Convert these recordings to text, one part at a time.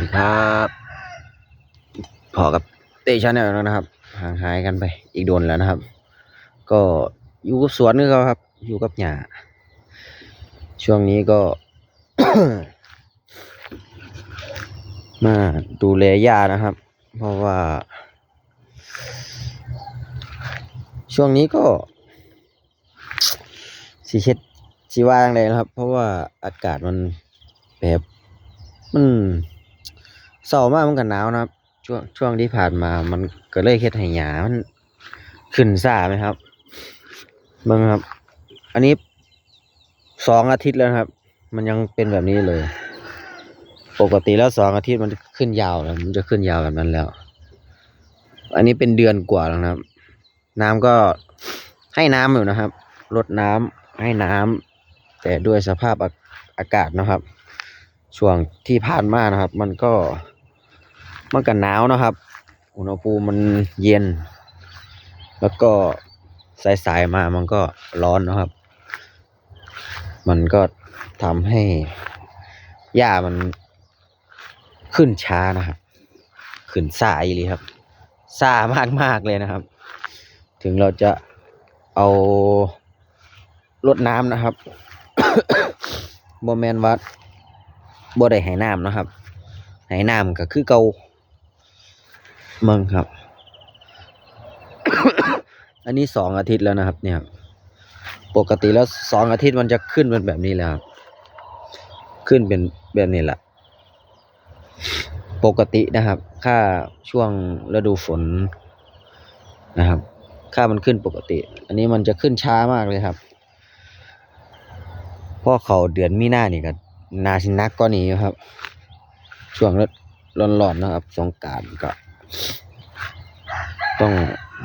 ดีครับพอกับเตชาแนลแล้วนะครับ ห่างหายกันไปอีกโดนแล้วนะครับ ก็อยู่กับสวนนี่เขาครับ อยู่กับหญ้าช่วงนี้ก็ มาดูแลหญ้านะครับ เพราะว่า ช่วงนี้ก็สีเช็ดสีว่างเลยนะครับ เพราะว่าอากาศมันแบบมัน เศร้ามากมันก็หนาวนะครับ ช่วงช่วงที่ผ่านมา มันก็เลยเฮ็ดให้หญ้ามันขึ้นซ่าไหมครับเบิ่งครับ อันนี้สองอาทิตย์แล้วครับ มันยังเป็นแบบนี้เลย ปกติแล้วสองอาทิตย์มันจะขึ้นยาวแล้วมันจะขึ้นยาวแบบนั้นแล้ว อันนี้เป็นเดือนกว่าแล้วนะครับ น้ำก็ให้น้ำอยู่นะครับลดน้ำให้น้ำแต่ด้วยสภาพอาอากาศนะครับ ช่วงที่ผ่านมานะครับ มันก็ มันก็หนาวนะครับ อุณหภูมิมันเย็น แล้วก็สายๆมามันก็ร้อนนะครับ มันก็ทำให้หญ้ามันขึ้นช้านะครับ ขึ้นซาอีหลีครับซ่ามากๆเลยนะครับ ถึงเราจะเอารดน้ำนะครับบ่แมนว่าบ่ได้ให้น้ำนะครับให้น้ำก็คือเกา มืองครับ อันนี้สองอาทิตย์แล้วนะครับ เนี่ย ปกติแล้วสองอาทิตย์มันจะขึ้นเป็นแบบนี้แล้วครับ ขึ้นเป็นแบบนี้แหละ ปกตินะครับ ค่าช่วงฤดูฝนนะครับ ค่ามันขึ้นปกติ อันนี้มันจะขึ้นช้ามากเลยครับเพราะเขาเดือนมีนานี่ก็นาสินักก็นี้ครับ ช่วงร้อนๆนะครับ สงการก็ ต้อง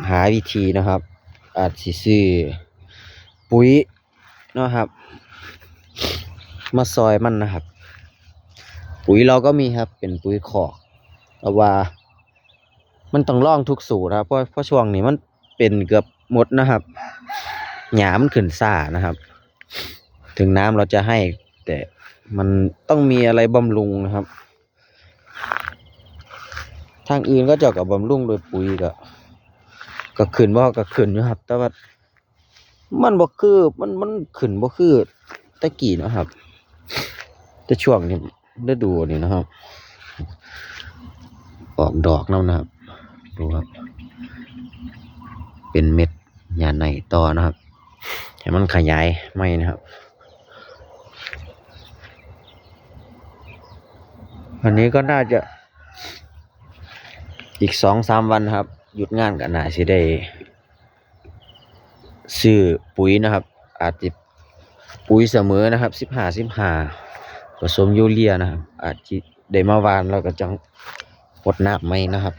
หาวิธีนะครับ อาจสิซื้อปุ๋ยนะครับ มาซอยมันนะครับ ปุ๋ยเราก็มีครับ เป็นปุ๋ยคอกแต่ว่า มันต้องล่องทุกสูตรครับเพราะเพราะช่วงนี้มันเป็นเกือบหมดนะครับหยามนขึ้นซ่านะครับ ถึงน้ำเราจะให้ แต่มันต้องมีอะไรบำรุงนะครับ ทางอื่นก็เจาะกับบำรุงโดยปุ๋ยก็ก็ขึ้นบ่ก็ขึ้นอยู่ครับ แต่ว่ามันบ่คือมันมันขึ้นบ่คือตะกี้นะครับ แต่ช่วงนี้ฤดูนี่นะครับ ออกดอกแล้วนะครับดูครับ เป็นเม็ดหญ้าในต่อนะครับให้มันขยายไม่นะครับอันนี้ก็น่าจะ อีกสองสามวันครับ หยุดงานกันนาสิได้ซื้อปุ๋ยนะครับ อาจจะปุ๋ยเสมอนะครับสิบห้าสิบห้าผสมยูเรียนะครับ อาจจะได้มาวานแล้วก็จังหดน้ำไหมนะครับ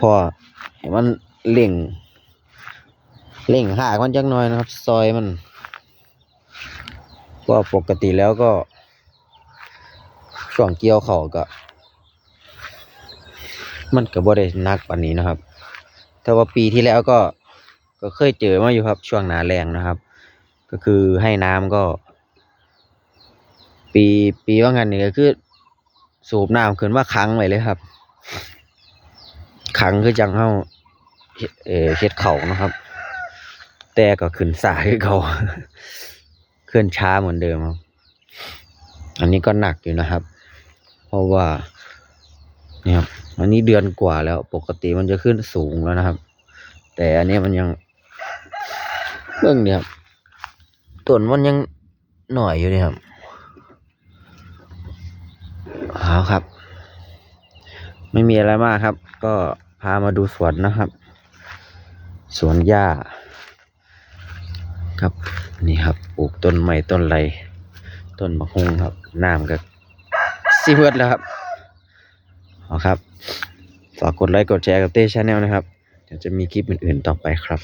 พอให้มันเล่งเล่งหากมันจังหน่อยนะครับ ซอยมัน ก็ปกติแล้วก็ช่วงเกี่ยวเขาก็ มันก็บ่ได้หนักปานนี้นะครับ แต่ว่าปีที่แล้วก็ก็เคยเจอมาอยู่ครับช่วงหนาแรงนะครับ ก็คือให้น้ำก็ ปีปีว่างันนี่ก็คือ สูบน้ำขึ้นมาขังไว้เลยครับขังคือจังเฮาเออเฮ็ดเขานะครับ แต่ก็ขึ้นสายคือเขาขึ้นช้าเหมือนเดิมครับ อันนี้ก็หนักอยู่นะครับ เพราะว่า นี่ครับอันนี้เดือนกว่าแล้วปกติมันจะขึ้นสูงแล้วนะครับ แต่อันนี้มันยังเบื้องเนี่ยครับต้นมันยังหน่อยอยู่เนี่ยครับเอาครับ ไม่มีอะไรมากครับ ก็พามาดูสวนนะครับ สวนหญ้า ครับนี่ครับปลูกต้นไม้ต้นไรต้นมะฮุงครับน้ำก็ซีเวิร์ดแล้วครับ เอาครับ ฝากกดไลค์กดแชร์กับเต้ชาแนลนะครับ เดี๋ยวจะมีคลิปอื่นๆต่อไปครับ